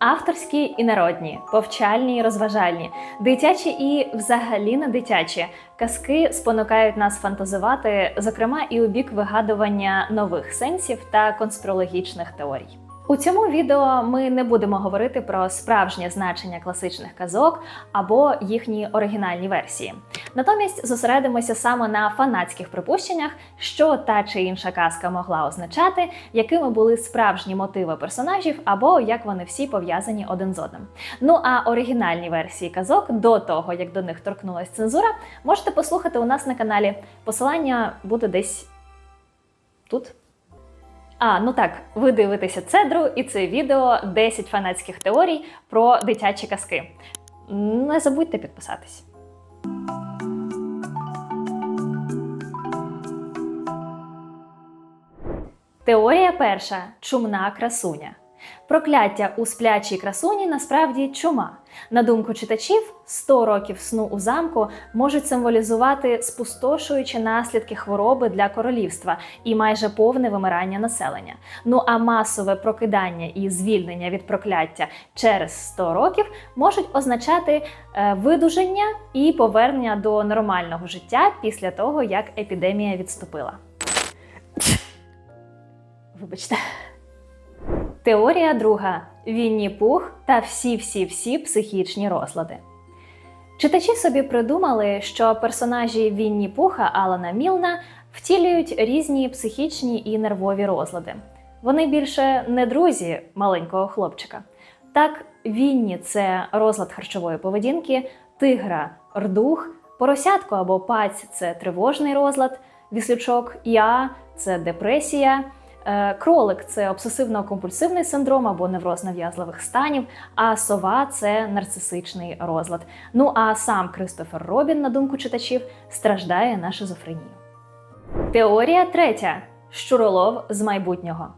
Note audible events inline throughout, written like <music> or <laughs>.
Авторські і народні, повчальні і розважальні, дитячі і взагалі не дитячі казки спонукають нас фантазувати, зокрема і у бік вигадування нових сенсів та конспірологічних теорій. У цьому відео ми не будемо говорити про справжнє значення класичних казок або їхні оригінальні версії. Натомість зосередимося саме на фанатських припущеннях, що та чи інша казка могла означати, якими були справжні мотиви персонажів, або як вони всі пов'язані один з одним. Ну а оригінальні версії казок до того, як до них торкнулася цензура, можете послухати у нас на каналі. Посилання буде десь тут. А, ну так, ви дивитеся Цедру, і це відео 10 фанатських теорій про дитячі казки. Не забудьте підписатись. Теорія перша чумна красуня. Прокляття у сплячій красуні насправді чума. На думку читачів, 100 років сну у замку можуть символізувати спустошуючі наслідки хвороби для королівства і майже повне вимирання населення. Ну а масове прокидання і звільнення від прокляття через 100 років можуть означати е, видуження і повернення до нормального життя після того, як епідемія відступила. Вибачте. Теорія друга: Вінні Пух та всі-всі-всі психічні розлади. Читачі собі придумали, що персонажі Вінні Пуха Алана Мілна втілюють різні психічні і нервові розлади. Вони більше не друзі маленького хлопчика. Так, Вінні це розлад харчової поведінки, тигра рдух, поросятко або паць це тривожний розлад, віслючок Я це депресія. Е, Кролик це обсесивно-компульсивний синдром або невроз нав'язливих станів, а сова це нарцисичний розлад. Ну а сам Кристофер Робін, на думку читачів, страждає на шизофренію. Теорія третя: щуролов з майбутнього.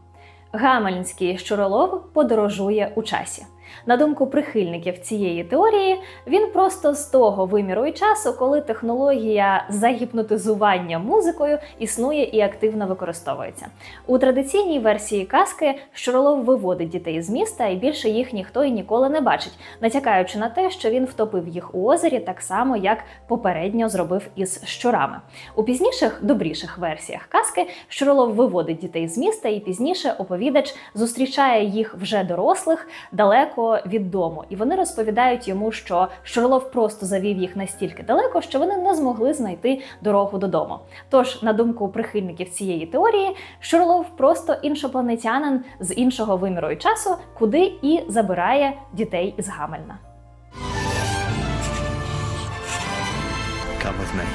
Гамельнський щуролов подорожує у часі. На думку прихильників цієї теорії, він просто з того виміру і часу, коли технологія загіпнотизування музикою існує і активно використовується. У традиційній версії казки щуролов виводить дітей з міста, і більше їх ніхто і ніколи не бачить, натякаючи на те, що він втопив їх у озері так само, як попередньо зробив із щурами. У пізніших добріших версіях казки щуролов виводить дітей з міста, і пізніше оповідач зустрічає їх вже дорослих далеко від дому, і вони розповідають йому, що Щурлов просто завів їх настільки далеко, що вони не змогли знайти дорогу додому. Тож, на думку прихильників цієї теорії, Щурлов просто іншопланетянин з іншого виміру і часу, куди і забирає дітей із Гамельна. Come with me.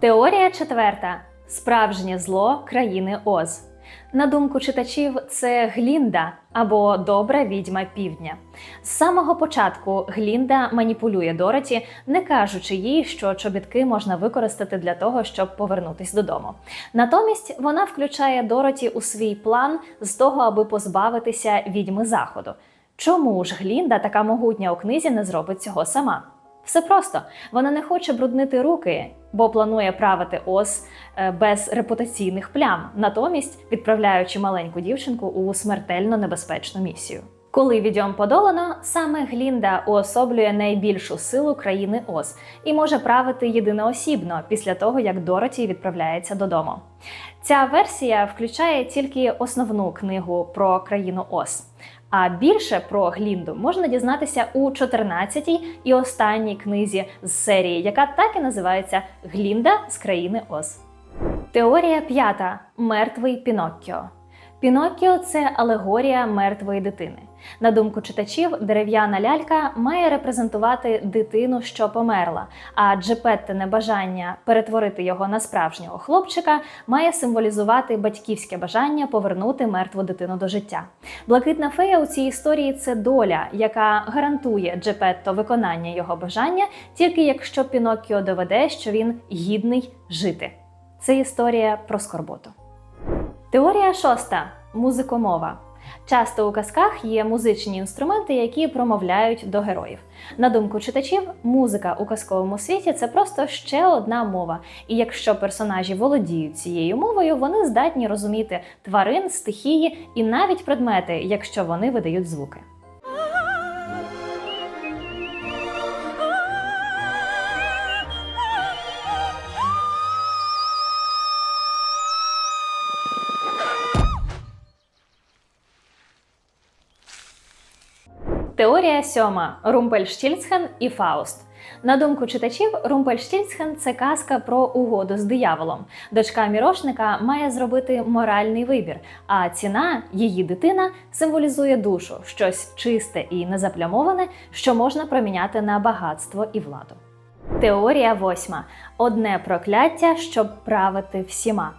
Теорія четверта: справжнє зло країни Оз. На думку читачів, це Глінда або добра відьма півдня. З самого початку Глінда маніпулює Дороті, не кажучи їй, що чобітки можна використати для того, щоб повернутись додому. Натомість вона включає Дороті у свій план з того, аби позбавитися відьми заходу. Чому ж Глінда, така могутня у книзі, не зробить цього сама? Все просто вона не хоче бруднити руки, бо планує правити ос е, без репутаційних плям, натомість відправляючи маленьку дівчинку у смертельно небезпечну місію. Коли відьом подолано, саме Глінда уособлює найбільшу силу країни Оз і може правити єдиноосібно після того, як Дороті відправляється додому. Ця версія включає тільки основну книгу про країну Оз. А більше про Глінду можна дізнатися у 14-й і останній книзі з серії, яка так і називається Глінда з країни Оз. Теорія п'ята мертвий Піноккіо. Піноккіо це алегорія мертвої дитини. На думку читачів, дерев'яна лялька має репрезентувати дитину, що померла, а джепеттине бажання перетворити його на справжнього хлопчика має символізувати батьківське бажання повернути мертву дитину до життя. Блакитна фея у цій історії це доля, яка гарантує Джепетто виконання його бажання, тільки якщо Піноккіо доведе, що він гідний жити. Це історія про скорботу. Теорія шоста музикомова. Часто у казках є музичні інструменти, які промовляють до героїв. На думку читачів, музика у казковому світі це просто ще одна мова. І якщо персонажі володіють цією мовою, вони здатні розуміти тварин, стихії і навіть предмети, якщо вони видають звуки. Теорія сьома Румпельштільцхен і Фауст. На думку читачів, Румпельштільцхен це казка про угоду з дияволом. Дочка мірошника має зробити моральний вибір, а ціна, її дитина, символізує душу, щось чисте і незаплямоване, що можна проміняти на багатство і владу. Теорія восьма одне прокляття, щоб правити всіма.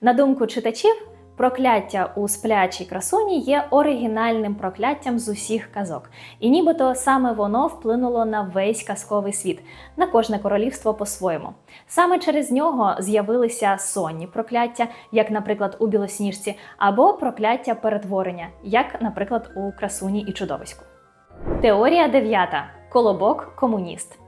На думку читачів, прокляття у сплячій красуні є оригінальним прокляттям з усіх казок, і нібито саме воно вплинуло на весь казковий світ, на кожне королівство по-своєму. Саме через нього з'явилися сонні прокляття, як, наприклад, у білосніжці, або прокляття перетворення, як, наприклад, у красуні і чудовиську. Теорія дев'ята колобок комуніст.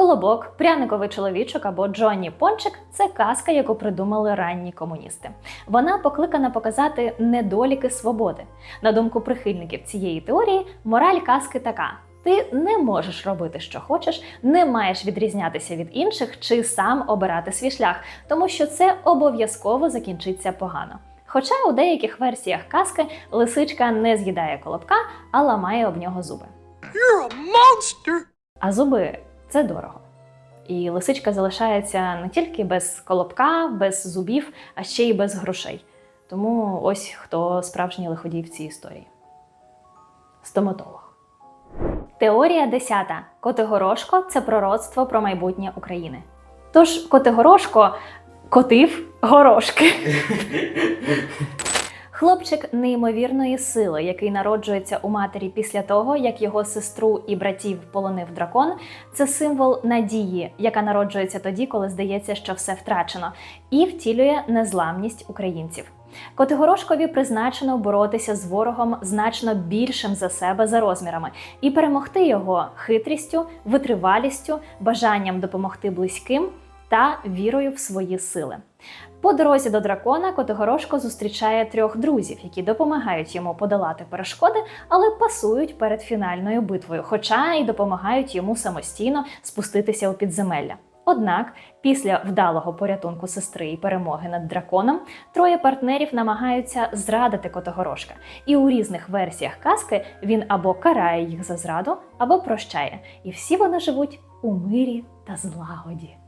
Колобок, пряниковий чоловічок або Джонні Пончик це казка, яку придумали ранні комуністи. Вона покликана показати недоліки свободи. На думку прихильників цієї теорії, мораль казки така: ти не можеш робити, що хочеш, не маєш відрізнятися від інших чи сам обирати свій шлях, тому що це обов'язково закінчиться погано. Хоча у деяких версіях казки лисичка не з'їдає колобка, а ламає об нього зуби. You're a monster! А зуби це дорого. І лисичка залишається не тільки без колобка, без зубів, а ще й без грошей. Тому ось хто справжній лиходій в цій історії. Стоматолог. Теорія 10. Котигорошко це пророцтво про майбутнє України. Тож Котигорошко котив горошки. <laughs> Хлопчик неймовірної сили, який народжується у матері після того, як його сестру і братів полонив дракон, це символ надії, яка народжується тоді, коли здається, що все втрачено, і втілює незламність українців. Котигорошкові призначено боротися з ворогом значно більшим за себе за розмірами і перемогти його хитрістю, витривалістю, бажанням допомогти близьким та вірою в свої сили. По дорозі до дракона Котигорошко зустрічає трьох друзів, які допомагають йому подолати перешкоди, але пасують перед фінальною битвою, хоча й допомагають йому самостійно спуститися у підземелля. Однак, після вдалого порятунку сестри і перемоги над драконом, троє партнерів намагаються зрадити Котигорошка. І у різних версіях казки він або карає їх за зраду, або прощає. І всі вони живуть у мирі та злагоді.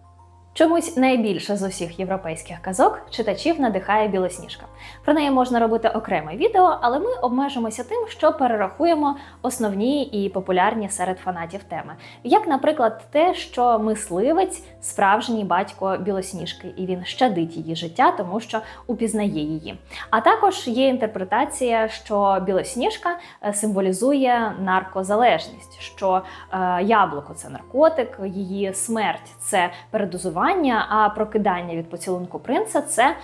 Чомусь найбільше з усіх європейських казок читачів надихає білосніжка. Про неї можна робити окреме відео, але ми обмежимося тим, що перерахуємо основні і популярні серед фанатів теми. Як, наприклад, те, що мисливець справжній батько білосніжки, і він щадить її життя, тому що упізнає її. А також є інтерпретація, що білосніжка е, символізує наркозалежність, що е, яблуко це наркотик, її смерть це передозування, а прокидання від поцілунку принца це е,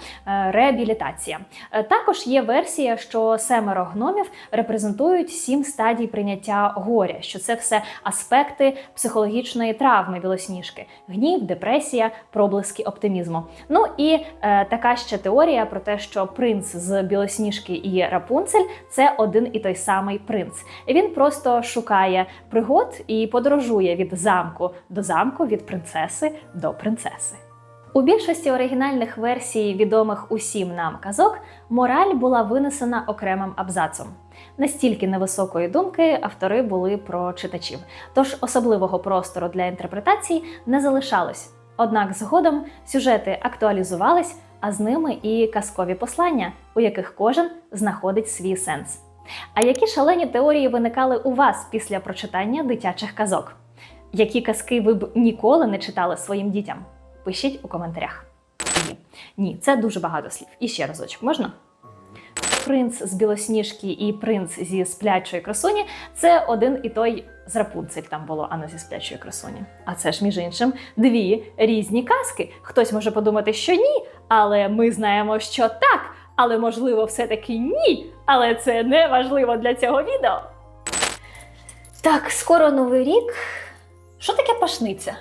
реабілітація. Е, Також є версія, що семеро гномів репрезентують сім стадій прийняття горя, що це все аспекти психологічної травми білосніжки: гнів, депресія, проблиски оптимізму. Ну і е, така ще теорія про те, що принц з білосніжки і Рапунцель це один і той самий принц. Він просто шукає пригод і подорожує від замку до замку, від принцеси до принцеси. У більшості оригінальних версій відомих усім нам казок мораль була винесена окремим абзацом. Настільки невисокої думки автори були про читачів, тож особливого простору для інтерпретацій не залишалось. Однак згодом сюжети актуалізувались, а з ними і казкові послання, у яких кожен знаходить свій сенс. А які шалені теорії виникали у вас після прочитання дитячих казок? Які казки ви б ніколи не читали своїм дітям? Пишіть у коментарях. Ні, ні, це дуже багато слів. І ще разочок можна? Принц з білосніжки і принц зі сплячої красуні це один і той з Рапунцель там було, а не зі сплячої красуні. А це ж, між іншим, дві різні казки. Хтось може подумати, що ні, але ми знаємо, що так. Але можливо, все-таки ні. Але це не важливо для цього відео. Так, скоро новий рік. Що таке пашниця?